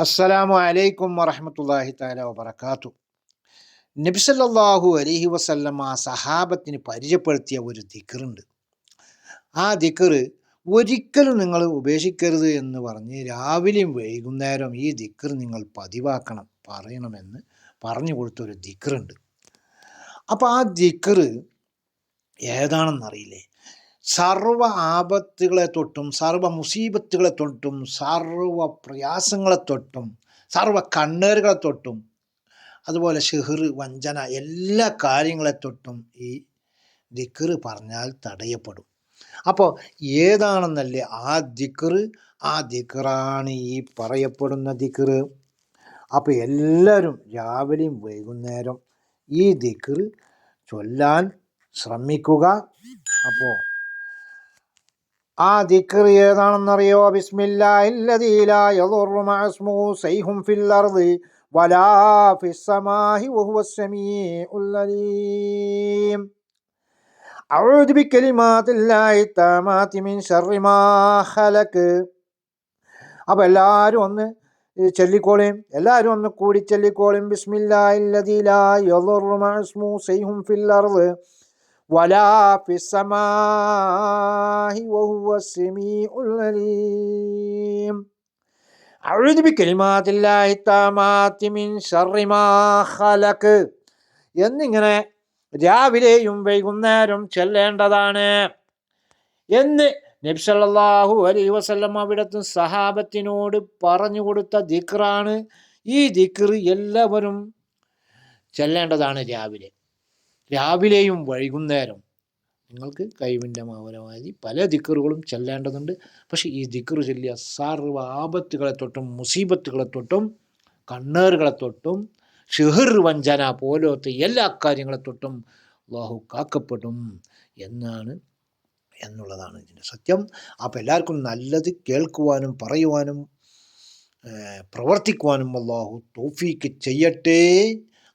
അസ്സലാമു അലൈക്കും വറഹമത്തല്ലാഹി താല വബർക്കാത്തു നബിസല്ലാഹു അലഹി വസല്ലം ആ സഹാബത്തിന് പരിചയപ്പെടുത്തിയ ഒരു ദിക്കറുണ്ട് ആ ദിക്കറ് ഒരിക്കലും നിങ്ങൾ ഉപേക്ഷിക്കരുത് എന്ന് പറഞ്ഞ് രാവിലെയും വൈകുന്നേരം ഈ ദിക്കർ നിങ്ങൾ പതിവാക്കണം പറയണമെന്ന് പറഞ്ഞു കൊടുത്തൊരു ദിക്കറുണ്ട് അപ്പോൾ ആ ദിക്കറ് ഏതാണെന്നറിയില്ലേ? സർവ ആപത്തുകളെ തൊട്ടും സർവ മുസീബത്തുകളെ തൊട്ടും സർവ പ്രയാസങ്ങളെ തൊട്ടും സർവ കണ്ണേറുകളെ തൊട്ടും അതുപോലെ ഷെഹർ വഞ്ചന എല്ലാ കാര്യങ്ങളെ തൊട്ടും ഈ ദിക്കറ് പറഞ്ഞാൽ തടയപ്പെടും. അപ്പോൾ ഏതാണെന്നല്ലേ ആ ദിക്കറ് ആ ദിക്കറാണ് ഈ പറയപ്പെടുന്ന ദിക്കറ് അപ്പോൾ എല്ലാവരും രാവിലെയും വൈകുന്നേരം ഈ ദിക്കറ് ചൊല്ലാൻ ശ്രമിക്കുക. അപ്പോൾ ആ ദിക്ർ ഏതാണെന്നറിയോ? ബിസ്മില്ലാഹില്ലദീലായതുറുമസ്മുഹു ഫിൽ അർദ് വലാ ഫിസ്സമാഹി സമീഉൽ അലീം അപ്പോൾ ഒന്ന് ചൊല്ലിക്കോളേം എല്ലാവരും ഒന്ന് കൂടി ചൊല്ലിക്കോളയും ബിസ്മില്ലാഹില്ലദീലായതുറുമസ്മുഹു ഫിൽ അർദി ولا في السماء وهو السميع العليم أعوذ بكلمات الله التامات من شر ما خلق എന്നിങ്ങനെ രാവിലെയും വൈകുന്നേരം ചെല്ലേണ്ടതാണ് എന്ന് നബ്സല്ലാഹു അലൈ വസല്ലം അവിടത്തെ സഹാബത്തിനോട് പറഞ്ഞു കൊടുത്ത ദിക്റാണ് ഈ ദിക്ർ എല്ലാവരും ചെല്ലേണ്ടതാണ് രാവിലെ രാവിലെയും വൈകുന്നേരം നിങ്ങൾക്ക് കൈവിന്റെ മാവരമായി പല ദിക്കറുകളും ചെല്ലേണ്ടതുണ്ട്. പക്ഷേ ഈ ദിക്കറ് ചൊല്ലിയ സർവ ആപത്തുകളെ തൊട്ടും മുസീബത്തുകളെ തൊട്ടും കണ്ണേറുകളെ തൊട്ടും ഷിഹിർ വഞ്ചന പോലത്തെ എല്ലാ കാര്യങ്ങളെ തൊട്ടും അള്ളാഹു കാക്കപ്പെടും എന്നാണ് എന്നുള്ളതാണ് ഇതിന്റെ സത്യം. അപ്പോൾ എല്ലാവർക്കും നല്ലത് കേൾക്കുവാനും പറയുവാനും പ്രവർത്തിക്കുവാനും അള്ളാഹു തോഫീക്ക് ചെയ്യട്ടെ.